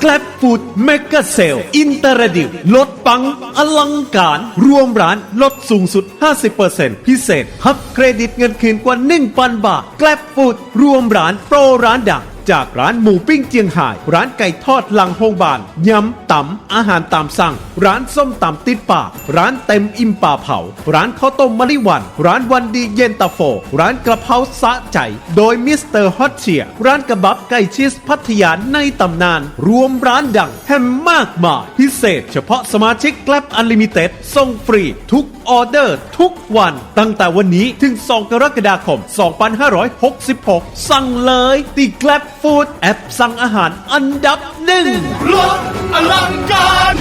แกลบฟูดเมกะเซลอินเตอร์ดิวลดปังอลังการ รวมร้านลดสูงสุด 50%พิเศษฮับเครดิตเงินคืนกว่า 1,000 บาทแกลบฟูดรวมร้านโปรร้านดัง จากร้านหมูปิ้งเจียงไฮ้ร้านไก่ทอดหลังโฮงบานยำตำอาหารตามสั่ง ร้านส้มตำติดปาก ร้านเต็มอิ่มป่าเผา ร้านข้าวต้มมะลิวัน ร้านวันดีเย็นตาโฟ ร้านกระเพราสะใจ โดยมิสเตอร์ฮอตเชียร้านกระบับไก่ชีสพัทยาในตำนาน รวมร้านดังแฮมมากมายพิเศษ เฉพาะสมาชิกแกลบอันลิมิเต็ดส่งฟรี ทุกออเดอร์ ทุกวัน ตั้งแต่วันนี้ถึง 2 กรกฎาคม 2566 สั่งเลยที่แกลบฟู้ดแอปสั่งอาหารอันดับหนึ่งลดอลังการ